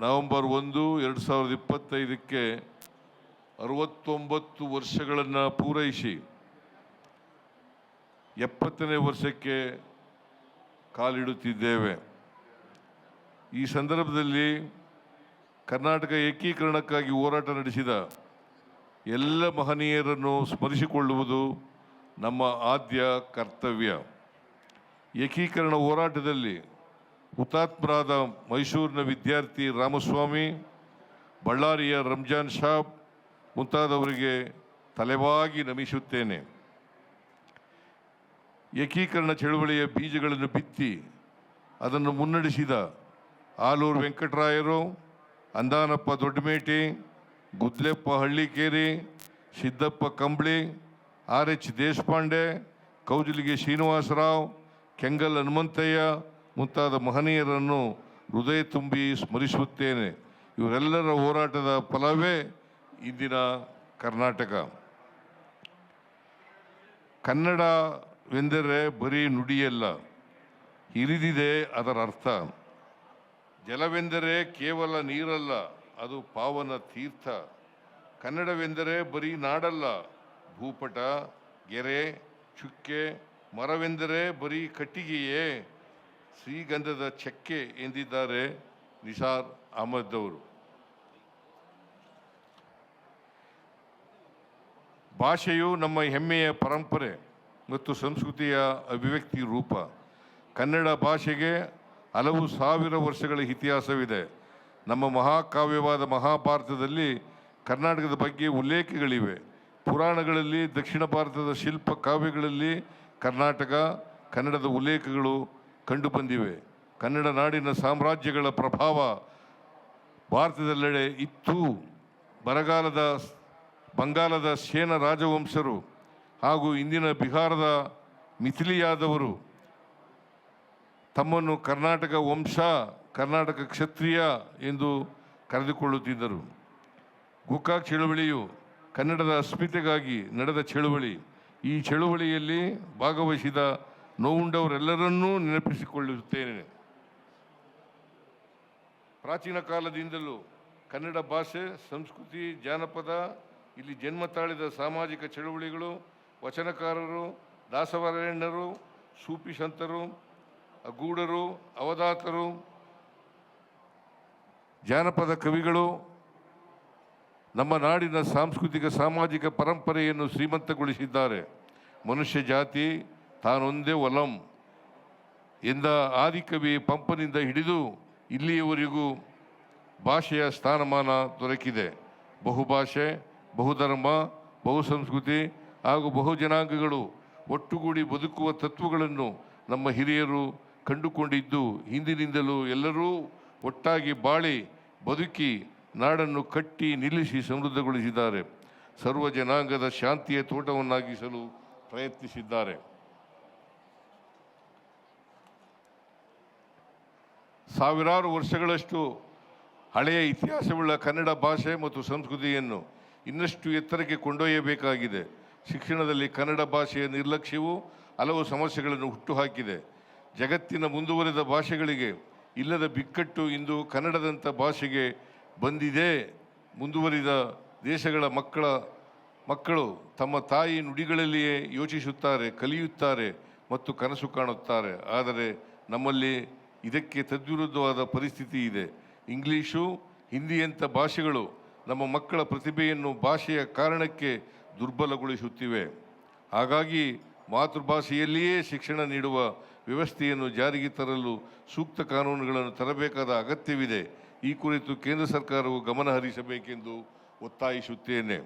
November ಒಂದು, ಎರಡು ಸಾವಿರದ ಇಪ್ಪತ್ತೈದಕ್ಕೆ ಅರವತ್ತೊಂಬತ್ತು ವರ್ಷಗಳನ್ನು ಪೂರೈಸಿ, ಎಪ್ಪತ್ತನೇ ವರ್ಷಕ್ಕೆ ಕಾಲಿಡುತ್ತಿದ್ದೇವೆ. ಈ ಸಂದರ್ಭದಲ್ಲಿ ಕರ್ನಾಟಕ ಏಕೀಕರಣಕ್ಕಾಗಿ ಹೋರಾಟ ನಡೆಸಿದ ಎಲ್ಲ ಮಹನೀಯರನ್ನು ಸ್ಮರಿಸಿಕೊಳ್ಳುವುದು ನಮ್ಮ ಆದ್ಯ ಕರ್ತವ್ಯ. ಏಕೀಕರಣ ಹೋರಾಟದಲ್ಲಿ ಹುತಾತ್ಮರಾದ ಮೈಸೂರಿನ ವಿದ್ಯಾರ್ಥಿ ರಾಮಸ್ವಾಮಿ, ಬಳ್ಳಾರಿಯ ರಂಜಾನ್ ಶಾಬ್ ಮುಂತಾದವರಿಗೆ ತಲೆಬಾಗಿ ನಮಿಸುತ್ತೇನೆ. ಏಕೀಕರಣ ಚಳುವಳಿಯ ಬೀಜಗಳನ್ನು ಬಿತ್ತಿ ಅದನ್ನು ಮುನ್ನಡೆಸಿದ ಆಲೂರು ವೆಂಕಟರಾಯರು, ಅಂದಾನಪ್ಪ ದೊಡ್ಡಮೇಟಿ, ಗುದ್ಲೆಪ್ಪ ಹಳ್ಳಿಕೇರಿ, ಸಿದ್ದಪ್ಪ ಕಂಬಳಿ, ಆರ್ ಎಚ್ ದೇಶಪಾಂಡೆ, ಕೌಜಲಿಗೆ ಶ್ರೀನಿವಾಸರಾವ್, ಕೆಂಗಲ್ ಹನುಮಂತಯ್ಯ ಮುಂತಾದ ಮಹನೀಯರನ್ನು ಹೃದಯ ತುಂಬಿ ಸ್ಮರಿಸುತ್ತೇನೆ. ಇವರೆಲ್ಲರ ಹೋರಾಟದ ಫಲವೇ ಇಂದಿನ ಕರ್ನಾಟಕ. ಕನ್ನಡವೆಂದರೆ ಬರೀ ನುಡಿಯಲ್ಲ, ಹಿರಿದಿದೆ ಅದರ ಅರ್ಥ. ಜಲವೆಂದರೆ ಕೇವಲ ನೀರಲ್ಲ, ಅದು ಪಾವನ ತೀರ್ಥ. ಕನ್ನಡವೆಂದರೆ ಬರೀ ನಾಡಲ್ಲ, ಭೂಪಟ, ಗೆರೆ, ಚುಕ್ಕೆ, ಮರವೆಂದರೆ ಬರೀ ಕಟ್ಟಿಗೆಯೇ. ಶ್ರೀಗಂಧದ ಚಕ್ಕೆ ಎಂದಿದ್ದಾರೆ ನಿಸಾರ್ ಅಹಮದ್ ಅವರು. ಭಾಷೆಯು ನಮ್ಮ ಹೆಮ್ಮೆಯ ಪರಂಪರೆ ಮತ್ತು ಸಂಸ್ಕೃತಿಯ ಅಭಿವ್ಯಕ್ತಿ ರೂಪ. ಕನ್ನಡ ಭಾಷೆಗೆ ಹಲವು ಸಾವಿರ ವರ್ಷಗಳ ಇತಿಹಾಸವಿದೆ. ನಮ್ಮ ಮಹಾಕಾವ್ಯವಾದ ಮಹಾಭಾರತದಲ್ಲಿ ಕರ್ನಾಟಕದ ಬಗ್ಗೆ ಉಲ್ಲೇಖಗಳಿವೆ. ಪುರಾಣಗಳಲ್ಲಿ ದಕ್ಷಿಣ ಭಾರತದ ಶಿಲ್ಪ ಕಾವ್ಯಗಳಲ್ಲಿ ಕರ್ನಾಟಕ, ಕನ್ನಡದ ಉಲ್ಲೇಖಗಳು ಕಂಡುಬಂದಿವೆ. ಕನ್ನಡ ನಾಡಿನ ಸಾಮ್ರಾಜ್ಯಗಳ ಪ್ರಭಾವ ಭಾರತದೆಲ್ಲೆಡೆ ಇತ್ತು. ಬರಗಾಲದ ಬಂಗಾಲದ ಸೇನ ರಾಜವಂಶರು ಹಾಗೂ ಇಂದಿನ ಬಿಹಾರದ ಮಿಥಿಲಿಯಾದವರು ತಮ್ಮನ್ನು ಕರ್ನಾಟಕ ವಂಶ, ಕರ್ನಾಟಕ ಕ್ಷತ್ರಿಯ ಎಂದು ಕರೆದುಕೊಳ್ಳುತ್ತಿದ್ದರು. ಗೋಕಾಕ್ ಚಳುವಳಿಯು ಕನ್ನಡದ ಅಸ್ಮಿತೆಗಾಗಿ ನಡೆದ ಚಳುವಳಿ. ಈ ಚಳುವಳಿಯಲ್ಲಿ ಭಾಗವಹಿಸಿದ ನೋವುಂಡವರೆಲ್ಲರನ್ನೂ ನೆನಪಿಸಿಕೊಳ್ಳುತ್ತೇನೆ. ಪ್ರಾಚೀನ ಕಾಲದಿಂದಲೂ ಕನ್ನಡ ಭಾಷೆ, ಸಂಸ್ಕೃತಿ, ಜಾನಪದ, ಇಲ್ಲಿ ಜನ್ಮ ತಾಳಿದ ಸಾಮಾಜಿಕ ಚಳುವಳಿಗಳು, ವಚನಕಾರರು ದಾಸವರೇಣ್ಯರು ಸೂಫಿ ಸಂತರು ಅಗೂಢರು ಅವಧಾತರು, ಜಾನಪದ ಕವಿಗಳು, ನಮ್ಮ ನಾಡಿನ ಸಾಂಸ್ಕೃತಿಕ, ಸಾಮಾಜಿಕ ಪರಂಪರೆಯನ್ನು ಶ್ರೀಮಂತಗೊಳಿಸಿದ್ದಾರೆ. ಮನುಷ್ಯ ಜಾತಿ ತಾನೊಂದೇ ಒಲಂ. ಎಂದ ಆದಿಕವಿ ಪಂಪನಿಂದ ಹಿಡಿದು ಇಲ್ಲಿಯವರೆಗೂ ಭಾಷೆಯ ಸ್ಥಾನಮಾನ ದೊರಕಿದೆ. ಬಹುಭಾಷೆ, ಬಹುಧರ್ಮ, ಬಹುಸಂಸ್ಕೃತಿ ಹಾಗೂ ಬಹುಜನಾಂಗಗಳು ಒಟ್ಟುಗೂಡಿ ಬದುಕುವ ತತ್ವಗಳನ್ನು ನಮ್ಮ ಹಿರಿಯರು ಕಂಡುಕೊಂಡಿದ್ದು ಹಿಂದಿನಿಂದಲೂ ಎಲ್ಲರೂ ಒಟ್ಟಾಗಿ ಬಾಳಿ, ಬದುಕಿ, ನಾಡನ್ನು ಕಟ್ಟಿ, ನಿಲ್ಲಿಸಿ ಸಮೃದ್ಧಗೊಳಿಸಿದ್ದಾರೆ. ಸರ್ವ ಜನಾಂಗದ ಶಾಂತಿಯ ತೋಟವನ್ನಾಗಿಸಲು ಪ್ರಯತ್ನಿಸಿದ್ದಾರೆ. ಸಾವಿರಾರು ವರ್ಷಗಳಷ್ಟು ಹಳೆಯ ಇತಿಹಾಸವುಳ್ಳ ಕನ್ನಡ ಭಾಷೆ ಮತ್ತು ಸಂಸ್ಕೃತಿಯನ್ನು ಇನ್ನಷ್ಟು ಎತ್ತರಕ್ಕೆ ಕೊಂಡೊಯ್ಯಬೇಕಾಗಿದೆ. ಶಿಕ್ಷಣದಲ್ಲಿ ಕನ್ನಡ ಭಾಷೆಯ ನಿರ್ಲಕ್ಷ್ಯವು ಹಲವು ಸಮಸ್ಯೆಗಳನ್ನು ಹುಟ್ಟುಹಾಕಿದೆ. ಜಗತ್ತಿನ ಮುಂದುವರೆದ ಭಾಷೆಗಳಿಗೆ ಇಲ್ಲದ ಬಿಕ್ಕಟ್ಟು ಇಂದು ಕನ್ನಡದಂಥ ಭಾಷೆಗೆ ಬಂದಿದೆ. ಮುಂದುವರಿದ ದೇಶಗಳ ಮಕ್ಕಳ, ಮಕ್ಕಳು ತಮ್ಮ ತಾಯಿ ನುಡಿಗಳಲ್ಲಿಯೇ ಯೋಚಿಸುತ್ತಾರೆ, ಕಲಿಯುತ್ತಾರೆ ಮತ್ತು ಕನಸು ಕಾಣುತ್ತಾರೆ. ಆದರೆ ನಮ್ಮಲ್ಲಿ ಇದಕ್ಕೆ ತದ್ವಿರುದ್ಧವಾದ ಪರಿಸ್ಥಿತಿ ಇದೆ. ಇಂಗ್ಲೀಷು ಹಿಂದಿಯಂಥ ಭಾಷೆಗಳು ನಮ್ಮ ಮಕ್ಕಳ ಪ್ರತಿಭೆಯನ್ನು ಭಾಷೆಯ ಕಾರಣಕ್ಕೆ ದುರ್ಬಲಗೊಳಿಸುತ್ತಿವೆ. ಹಾಗಾಗಿ ಮಾತೃಭಾಷೆಯಲ್ಲಿಯೇ ಶಿಕ್ಷಣ ನೀಡುವ ವ್ಯವಸ್ಥೆಯನ್ನು ಜಾರಿಗೆ ತರಲು ಸೂಕ್ತ ಕಾನೂನುಗಳನ್ನು ತರಬೇಕಾದ ಅಗತ್ಯವಿದೆ. ಈ ಕುರಿತು ಕೇಂದ್ರ ಸರ್ಕಾರವು ಗಮನ ಹರಿಸಬೇಕೆಂದು ಒತ್ತಾಯಿಸುತ್ತೇನೆ.